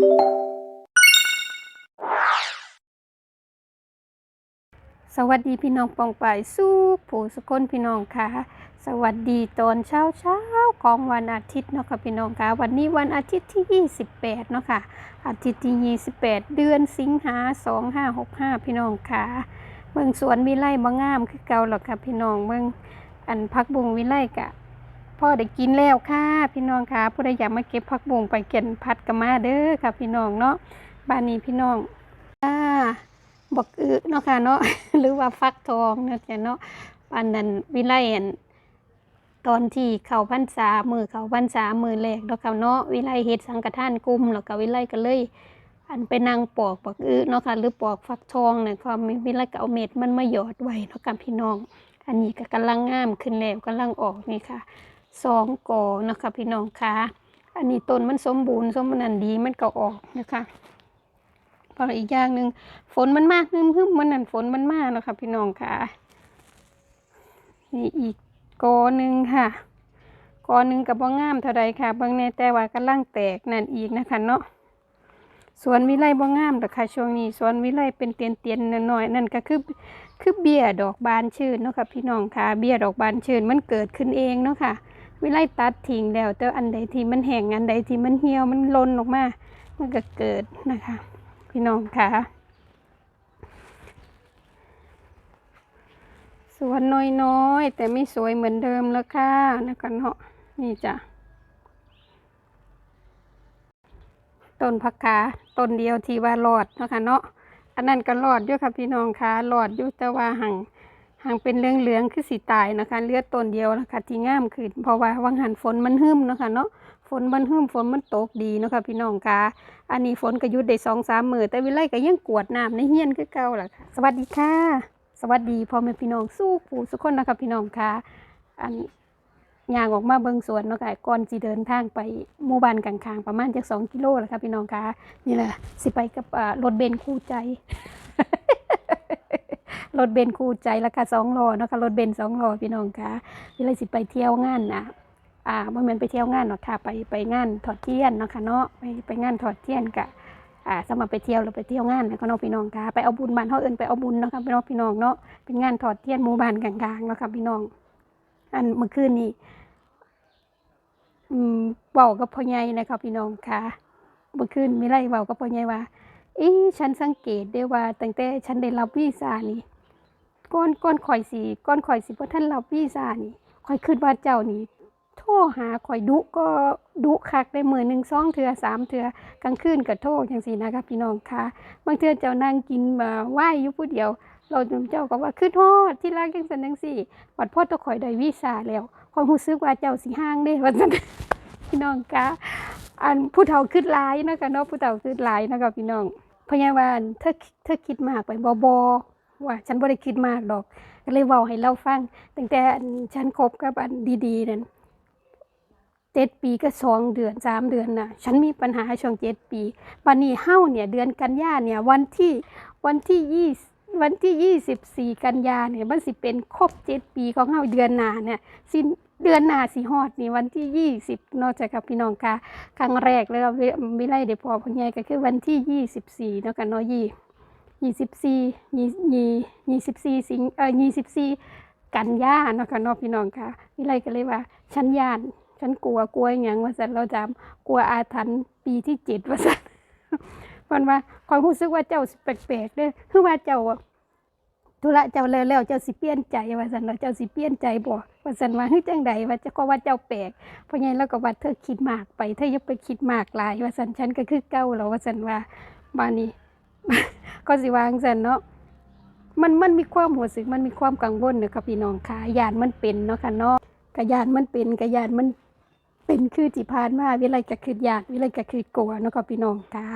สวัสดีพี่น้องปองปายสู้ผู้สุคนพี่น้องค่ะ สวัสดีตอนเช้าเช้าของวันอาทิตย์เนาะค่ะพี่น้องค่ะวันนี้วันอาทิตย์ที่ 28เนาะค่ะอาทิตย์ที่ 28 เดือนสิงหา2565 พี่น้องค่ะเมืองสวนวิไลบ่งามคือเก่าหรอกค่ะพี่น้องเมืองอันพักบุงวิไลกะ พ่อได้กินแล้วค่ะ พี่น้องค่ะ ผู้ใดอยากมาเก็บพักบุงไปเก็นพัดกะมาเด้อค่ะ พี่น้องเนาะบ้านนี้พี่น้องอ่าบักอึเนาะค่ะเนาะหรือว่าฟักทองเนาะจ้ะเนาะอันนั้นวิไลอันตอนที่เขาพรรษามือเขาพรรษามือแรกเนาะค่ะเนาะวิไลเฮ็ดสังฆทานกลุ่มแล้วก็วิไลก็เลย อันไปนั่งปอกบักอึเนาะค่ะหรือปอกฟักทองเนี่ยก็มีวิไลก็เอาเม็ดมันมาหยอดไว้เนาะค่ะพี่น้อง อันนี้ก็กำลังงามขึ้นแล้วกำลังออกนี่ค่ะ สองกอนะคะพี่น้องคะอันนี้ต้นมันสมบูรณ์สมบูรณ์ดีมันก็ออกนะคะพออีกอย่างหนึ่งฝนมันมากนึมฮึมมันนั่นฝนมันมากนะคะพี่น้องค่ะนี่อีกกอหนึ่งค่ะกอหนึ่งกับบ่งามเท่าใดค่ะบางในแต่ว่ากำลังแตกนั่นอีกนะคะเนาะสวนวิไลบ่งามแต่ค่ะช่วงนี้สวนวิไลเป็นเตียนเตียนน้อยนั่นก็คือคือเบี้ยดอกบานชื่นเนาะค่ะพี่น้องค่ะเบี้ยดอกบานชื่นมันเกิดขึ้นเองเนาะค่ะ วิไลตัดทิ้งแล้วแต่อันใดที่มันแห้งอันใดที่มันเหี่ยวมันล่นออกมา มันก็เกิดนะคะ พี่น้องค่ะสวนน้อยๆแต่ไม่สวยเหมือนเดิมแล้วค่ะนะคะเนาะนี่จ้ะต้นผักขาต้นเดียวที่ว่ารอดนะคะเนาะอันนั้นก็รอดอยู่ค่ะพี่น้องค่ะรอดอยู่แต่ว่าห่าง หางเป็นเหลืองๆคือสีตายนะคะเลือดต้นเดียวนะคะที่งามขึ้นเพราะว่าวังหันฝนมันหึมเนาะคะเนาะฝนมันหึมฝนมันตกดีเนาะค่ะพี่น้องคะอันนี้ฝนก็ยุดได้สองสามมือแต่วิไลก็ยังกวดน้ำในเฮียนคือเก่าล่ะค่ะ สวัสดีค่ะ สวัสดีพ่อแม่พี่น้องสู้ผู้สุกคนนะคะพี่น้องคะอันย่างออกมาเบิ่งสวนเนาะค่ะก่อนสิเดินทางไปหมู่บ้านกลางๆประมาณจักสองกิโลแหละค่ะพี่น้องคะนี่แหละสิไปกับรถเบนคู่ใจ รถเบนคู่ใจราคาสองล้อเนาะค่ะรถเบนสองล้อพี่น้องค่ะวิไลสิไปเที่ยวงานนะอ่าบ่แม่นไปเที่ยวงานเนาะค่ะไปไปงานถอดเทียนเนาะค่ะเนาะไปไปงานถอดเทียนกะอ่าสมัครไปเที่ยวหรือไปเที่ยวงานนะก็น้องพี่น้องค่ะไปเอาบุญบ้านเฮาเอิ้นไปเอาบุญเนาะค่ะพี่น้องพี่น้องเนาะเป็นงานถอดเทียนหมู่บ้านกลางๆเนาะค่ะพี่น้อง อันเมื่อคืนนี้อืมเว้ากับพ่อใหญ่นะคะพี่น้องค่ะเมื่อคืนมีไรเว้ากับพ่อใหญ่ว่าอ๊ะฉันสังเกตได้ว่าตั้งแต่ฉันได้รับวีซ่านี่ ก้อนก้อนข่อยสิก้อนข่อยสิบ่ทันเรับวีซ่านี่ข่อยคิดว่าเจ้านี่โทรหาข่อยดุก็ดุคักได้มือหนึ่งสองเถือสามเถือกลางคืนก็โทรจังสีนะคะพี่น้องค่ะบางเทื่อเจ้านั่งกินมาไหวอยู่ผู้เดียว เราเจ้าก็ว่าคือโทษที่รักจังสันจังสี่บัดพ่อตะข่อยได้วีซ่าแล้วความรู้สึกว่าเจ้าสิห้างเด้ว่าซั่นพี่น้องค่ะอันผู้เฒ่าขึ้นลายนะคะเนาะผู้เฒ่าขึ้นลายนะคะพี่น้องพยาบาลเธอเธอคิดมากไปบ่บ่ ว่าฉันบ่ได้คิดมากดอกก็เลยเว้าให้เราฟังตั้งแต่ฉันคบกับอันดีๆนั่นเจ็ดปีก็สองเดือนสามเดือนน่ะ ฉันมีปัญหาช่วงเจ็ดปีวันนี้เฮ้าเนี่ยเดือนกันยาเนี่ยวันที่วันที่ยี่วันที่ยี่สิบสี่กันยาเนี่ยมันสิเป็นครบเจ็ดปีของเฮาเดือนหนาเนี่ยสิ้นเดือนหนาสิฮอดนี่วันที่ยี่สิบนอกจากกับพี่น้องค่ะครั้งแรกเลยว่าไม่ไล่เดี๋ยวพอพ่อใหญ่ก็คือวันที่ยี่สิบสี่เนาะกันเนาะยี่ ยี่สิบสี่ยี่ยี่ยี่สิบสี่สิงเอ่อยี่สิบสี่กันยาเนาะค่ะเนาะพี่น้องค่ะวิไลก็เลยว่าฉันย่านฉันกลัวกลัวอย่างว่าสันเราจำกลัวอาถรรพ์ปีที่เจ็ดว่าสันมันว่าความรู้สึกว่าเจ้าแปลกๆเด้อคือว่าเจ้าธุระเจ้าแล้วแล้วเจ้าสิเปลี่ยนใจว่าสันเราเจ้าสิเปลี่ยนใจบ่ว่าสันว่าเฮ้ยจังใดว่าเจะก็ว่าเจ้าแปลกเพราะไงแล้วก็ว่าเธอคิดมากไปเธออย่าไปคิดมากหลายว่าสันฉันก็คือเก่าแล้วว่าสันว่าบานี้ ก็สิวางสันเนาะมันมันมีความหัวสึกมันมีความกังวลเนอะค่ะพี่น้องค่ะยานมันเป็นเนาะค่ะเนาะกะยานมันเป็นกะยานมันเป็นคือที่ผ่านมาวิไลก็คือญาติวิไลก็คือกลัวเนาะก็พี่น้องค่ะ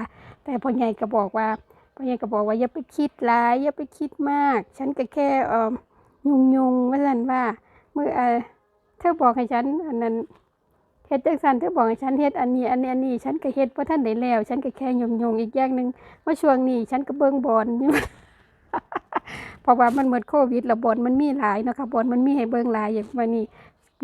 แต่พ่อใหญ่ก็บอกว่าพ่อใหญ่ก็บอกว่าอย่าไปคิดร้ายอย่าไปคิดมาก ฉันก็แค่เอ่อยุงยุงว่าสันว่าเมื่อเธอบอกให้ฉันอันนั้น ฮ็ดจังสันเธอบอกให้ฉันเฮ็ดอันนี้อันนี้อันนี้ ฉันก็เฮ็ดเพราะท่านได้แล้ว ฉันก็แค่ยงยงอีกอย่างหนึ่งว่าช่วงนี้ ฉันก็เบิ่งบอลอยู่เพราะว่ามันหมดโควิดแล้วบอลมันมีหลายเนาะค่ะบอลมันมีให้เบิ่งหลายอย่างวันนี้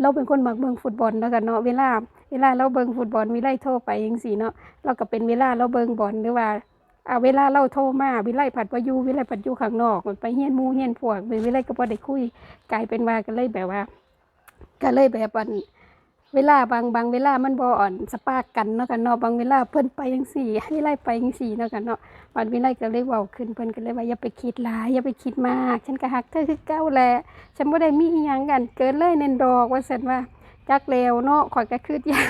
เราเป็นคนมักเบิ่งฟุตบอลแล้วกันเนาะเวลา เวลาเราเบิ่งฟุตบอลวิไลโทรไปจังซี่เนาะเราก็เป็นเวลาเราเบิ่งบอลหรือว่าอ่าเวลาเราโทรมาวิไลผัดวายูวิไลผัดยูข้างนอกมันไปเฮียนมูเฮียนพวกวิไลก็บ่ได้คุยกลายเป็นว่าก็เลยแบบว่า ก็เลยแบบอัน เวลาบางบางเวลามันบ่อ่อนสปากกันเนาะกันเนาะบางเวลาเพิ่นไปจังซี่ให้ไล่ไปจังซี่เนาะกันเนาะวันวิไลก็เลยเว้าขึ้นเพิ่นก็เลยว่าอย่าไปคิดหลายอย่าไปคิดมาก ฉันก็ฮักเธอคือเก่าแหละฉันบ่ได้มีอิหยังกัน เกินเลยแน่นดอกว่าซั่นว่าจักแล้วเนาะข่อยก็คือยาน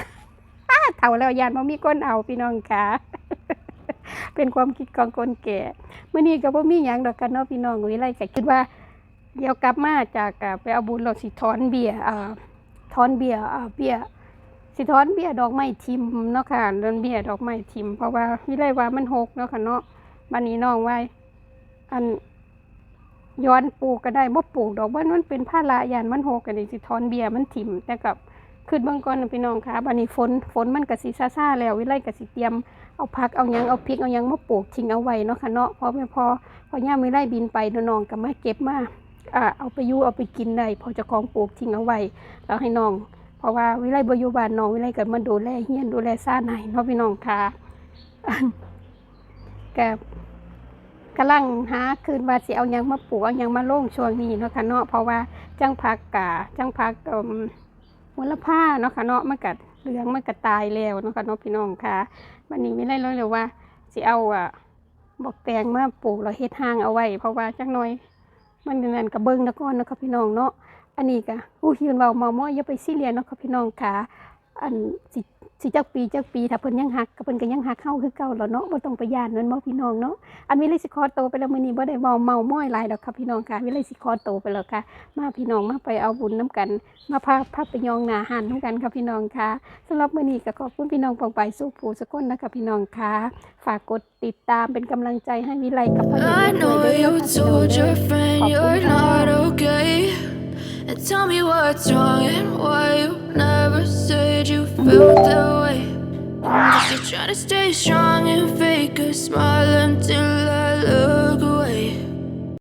เฒ่าแล้วยานบ่มีคนเอาพี่น้องค่ะเป็นความคิดของคนแก่มื้อนี้ก็บ่มีหยังดอกกันเนาะพี่น้องวิไลก็คิดว่า เดี๋ยวกลับมาจากไปเอาบุญเราสิถอนเบียร์อ่า ถอนเบียอ่าเบียสิถอนเบียดอกไม้ทิมเนาะค่ะเดินเบียดอกไม้ทิม เพราะว่าวิไลว่ามันหกเนาะค่ะเนาะบัดนี้น้องไว้ อันย้อนปลูกก็ได้บ่ปลูกดอกว่ามันเป็นภาระยานมันหกกันสิถอนเบียมันทิมแต่กับขึ้นบื้องก่อนพี่น้องค่ะบัดนี้ฝนฝนมันก็สิซ่าแล้ววิไลก็สิเตรียมเอาผักเอายังเอาพริกเอายังมาปลูกทิ้งเอาไว้เนาะค่ะเนาะเพราะไม่พอพอย่ามวิไลบินไปน้องก็มาเก็บมา เอาไปยู่เอาไปกินได้พอจะของปลูกทิ้งเอาไว้แล้วให้น้อง เพราะว่าวิไลบอยู่บ้านน้องวิไลก็มาดูแลเฮียนดูแลซ่าในเนาะพี่น้องค่ะแกกำลังหาคืนว่าสิเอายังมาปลูกเอายังมาโล่งช่วงนี้เนาะค่ะเนาะเพราะว่าจังพักกาจังพักมมูลผ้าเนาะค่ะเนาะมันกัดเหลืองมันกัดตายแล้วเนาะค่ะเนาะพี่น้องค่ะวันนี้ไม่ได้เลยเลยว่าสิเอาอะบอกแตงมาปลูกแล้วเฮ็ดห้างเอาไว้ เพราะว่าจักหน่อย มันอย่งนั้นกับเบิ้งนะก่อนนะครับพี่น้องเนาะอันนี้ก็อู้ยืนเบาเมาม้อย่าไปซีเรียสเนาะครับพี่น้องค่ะ อันสิสิจักปีจักปีถ้าเพิ่นยังหักก็เพิ่นก็ยังหักเข้าคือเก่าแล้วเนาะบ่ต้องไปย่านนั่นบ่พี่น้องเนาะอันวิไลสิคอโตไปแล้วมื้อนี้บ่ได้เว้าเมาม้อยหลายดอกครับพี่น้องค่ะวิไลสิคอโตไปแล้วค่ะ มาพี่น้องมาไปเอาบุญน้ำกัน มาพาพาไปยองหนาหันน้ำกันครับพี่น้องค่ะสำหรับมื้อนี้ก็ขอบคุณพี่น้องปองไปสู้ผู้สกลนะคะพี่น้องค่ะฝากกดติดตามเป็นกำลังใจให้วิไลกับพ่อใหญ่ I ด้วย know เด้อ you ค่ะพี่น้อง told เด้อ tell me what's wrong and why you never said you felt that way. I'm just trying to stay strong and fake a smile until I look.